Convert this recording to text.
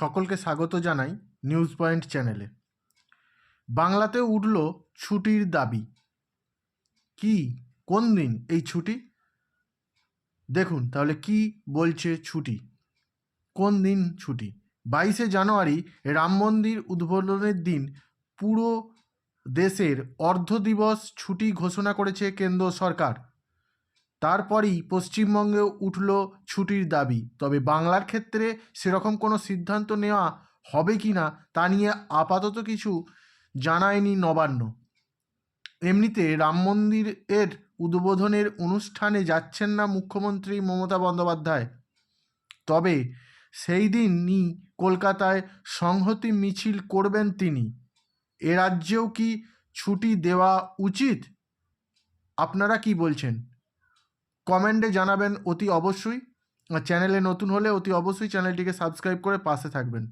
সকলকে স্বাগত জানাই নিউজ পয়েন্ট চ্যানেলে। বাংলাতে উঠল ছুটির দাবি। কি? কোন দিন এই ছুটি? দেখুন, তাহলে কি বলছে ছুটি? কোন দিন ছুটি? বাইশে জানুয়ারি রাম মন্দির উদ্বোধনের দিন পুরো দেশের অর্ধ দিবস ছুটি ঘোষণা করেছে কেন্দ্র সরকার। তারপরেই পশ্চিমবঙ্গেও উঠল ছুটির দাবি। তবে বাংলার ক্ষেত্রে সেরকম কোনো সিদ্ধান্ত নেওয়া হবে কি না তা নিয়ে আপাতত কিছু জানায়নি নবান্ন। এমনিতে রাম মন্দিরের উদ্বোধনের অনুষ্ঠানে যাচ্ছেন না মুখ্যমন্ত্রী মমতা বন্দ্যোপাধ্যায়। তবে সেই দিনই কলকাতায় সংহতি মিছিল করবেন তিনি। এ রাজ্যেও কি ছুটি দেওয়া উচিত? আপনারা কি বলছেন? কমেন্টে জানাবেন অতি অবশ্যই। চ্যানেলে নতুন হলে অতি অবশ্যই চ্যানেলটিকে সাবস্ক্রাইব করে পাশে থাকবেন।